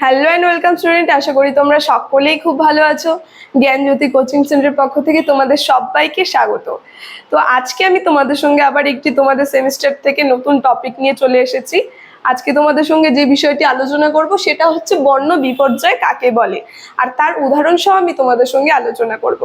Hello and welcome student আশা করি তোমরা সকলেই খুব ভালো আছো। জ্ঞানজ্যোতি কোচিং সেন্টারের পক্ষ থেকে তোমাদের সবাইকে স্বাগত। তো আজকে আমি তোমাদের সঙ্গে আবার একটি তোমাদের সেমিস্টার থেকে নতুন টপিক নিয়ে চলে এসেছি। আজকে তোমাদের সঙ্গে যে বিষয়টি আলোচনা করব, সেটা হচ্ছে বর্ণ বিপর্যয় কাকে বলে? আর তার উদাহরণ সহ আমি তোমাদের সঙ্গে আলোচনা করব।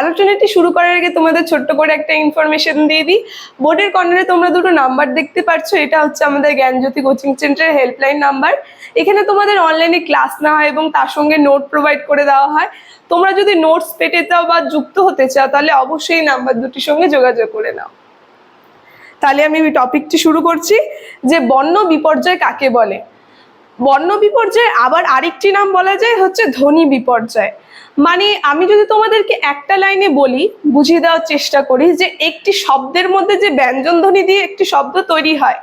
আলোচনাটি শুরু করার আগে তোমাদের ছোট্ট করে একটা ইনফরমেশন দিয়ে দিই। বোর্ডের কর্নারে তোমরা দুটো নাম্বার দেখতে পাচ্ছ এটা হচ্ছে আমাদের জ্ঞানজ্যোতি কোচিং সেন্টারের হেল্পলাইন নাম্বার এখানে তোমাদের অনলাইনে ক্লাস নেওয়া হয় এবং তার সঙ্গে নোট প্রোভাইড করে দেওয়া হয়। তোমরা যদি নোটস পেটে চাও বা যুক্ত হতে চাও, তাহলে অবশ্যই নাম্বার দুটির সঙ্গে যোগাযোগ করে নাও। তাহলে আমি ওই টপিকটি শুরু করছি, যে বন্য বিপর্যয় কাকে বলে? বন্য বিপর্যয়, আবার আরেকটি নাম বলা যায় হচ্ছে ধ্বনি বিপর্যয়। মানে আমি যদি তোমাদেরকে একটা লাইনে বলি, বুঝিয়ে দেওয়ার চেষ্টা করি যে একটি শব্দের মধ্যে যে ব্যঞ্জন ধ্বনি দিয়ে একটি শব্দ তৈরি হয়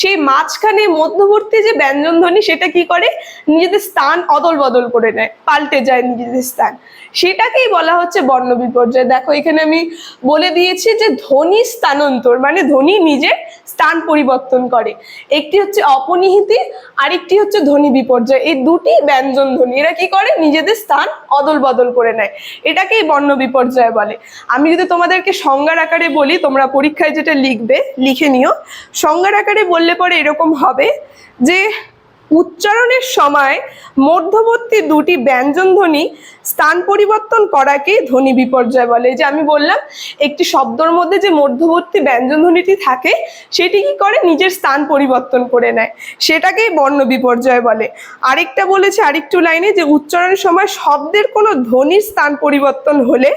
সেই মাঝখানে মধ্যবর্তী যে ব্যঞ্জন ধ্বনি সেটা কি করে? নিজেদের স্থান অদল বদল করে নেয়, পাল্টে যায় নিজেদের স্থান। সেটাকেই বলা হচ্ছে বর্ণ বিপর্যয়। দেখো, এখানে আমি বলে দিয়েছি যে ধ্বনি স্থানান্তর মানে ধ্বনি নিজের স্থান পরিবর্তন করে। একটি হচ্ছে অপনিহিতি, আরেকটি হচ্ছে ধ্বনি বিপর্যয়। এই দুটি ব্যঞ্জন ধ্বনি এরা কি করে? নিজেদের স্থান অদল বদল করে নেয়। এটাকেই বর্ণ বিপর্যয় বলে। আমি যদি তোমাদেরকে সংজ্ঞার আকারে বলি, তোমরা পরীক্ষায় যেটা লিখবে, লিখে নিও। সংজ্ঞার আকারে বললে পরে এরকম হবে যে উচ্চারণের সময় মধ্যবর্তী দুটি ব্যঞ্জন ধ্বনি স্থান পরিবর্তন করাকে ধ্বনি বিপর্যয় বলে। যে আমি বললাম, একটি শব্দর মধ্যে যে মধ্যবর্তী ব্যঞ্জন ধ্বনিটি থাকে, সেটি কি করে? নিজের স্থান পরিবর্তন করে নেয়। সেটাকেই বর্ণ বিপর্যয় বলে। আরেকটা বলেছে আরেকটু লাইনে যে উচ্চারণের সময় শব্দের কোনো ধ্বনির স্থান পরিবর্তন হলে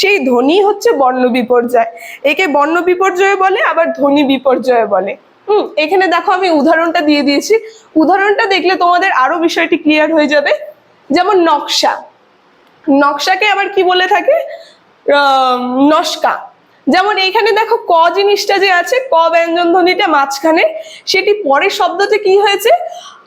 সেই ধ্বনি হচ্ছে বর্ণ বিপর্যয়। একে বর্ণ বিপর্যয় বলে, আবার ধ্বনি বিপর্যয় বলে। হুম, এখানে দেখো আমি উদাহরণটা দিয়ে দিয়েছি। উদাহরণটা দেখলে তোমাদের আরও বিষয়টি ক্লিয়ার হয়ে যাবে। যেমন নকশা। নকশাকে আবার কি বলে থাকে? নস্কা। যেমন এইখানে দেখো ক জিনিসটা যে আছে, ক ব্যঞ্জন ধ্বনিটা মাঝখানে, সেটি পরের শব্দতে কি হয়েছে?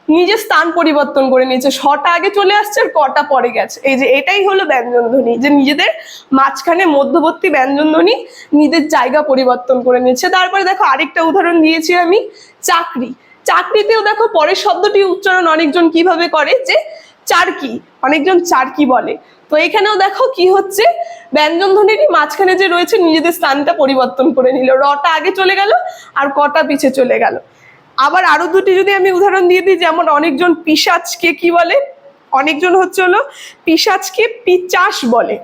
নিজের স্থান পরিবর্তন করে নিয়েছে। শটা আগে চলে আসছে, আর কটা পরে গেছে। এই যে এটাই হলো ব্যঞ্জন ধ্বনি যে নিজেদের মাঝখানে মধ্যবর্তী ব্যঞ্জন ধ্বনি নিজের জায়গা পরিবর্তন করে নিয়েছে। তারপরে দেখো আরেকটা উদাহরণ দিয়েছি আমি, চাকরি। চাকরিতেও দেখো পরের শব্দটি উচ্চারণ অনেকজন কীভাবে করে, যে চারকি, অনেকজন চারকি বলে। তো এখানেও দেখো কি হচ্ছে ব্যঞ্জন ধ্বনিটি মাঝখানে যে রয়েছে, নিজেদের স্থানটা পরিবর্তন করে নিল। রটা আগে চলে গেল, আর কটা পিছে চলে গেল। আবার আরও দুটি যদি আমি উদাহরণ দিয়ে দিই, যেমন অনেকজন পিসাজকে কি বলে? অনেকজন হচ্ছে হলো পিসাজকে পিচাস বলে।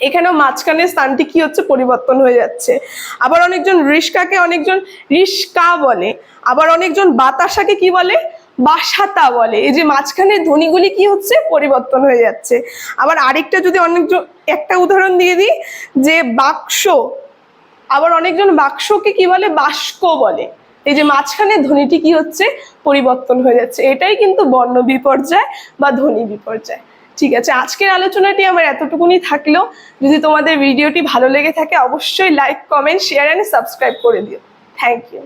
এখানেও মাঝখানে স্থানটি কি হচ্ছে? পরিবর্তন হয়ে যাচ্ছে। আবার অনেকজন রিস্কাকে অনেকজন রিস্কা বলে। আবার অনেকজন বাতাসাকে কি বলে? বাসাতা বলে। এই যে মাঝখানে ধ্বনিগুলি কি হচ্ছে? পরিবর্তন হয়ে যাচ্ছে। আবার আরেকটা যদি অনেকজন, একটা উদাহরণ দিয়ে দিই, যে বাক্স। আবার অনেকজন বাক্সকে কি বলে? বাস্ক বলে। এই যে মাঝখানে ধ্বনিটি কি হচ্ছে? পরিবর্তন হয়ে যাচ্ছে। এটাই কিন্তু বর্ণ বিপর্যয় বা ধ্বনি বিপর্যয়। ঠিক আছে, আজকের আলোচনাটি আমার এতটুকুনি থাকল। যদি তোমাদের ভিডিওটি ভালো লেগে থাকে, অবশ্যই like comment share and subscribe করে দিও। Thank you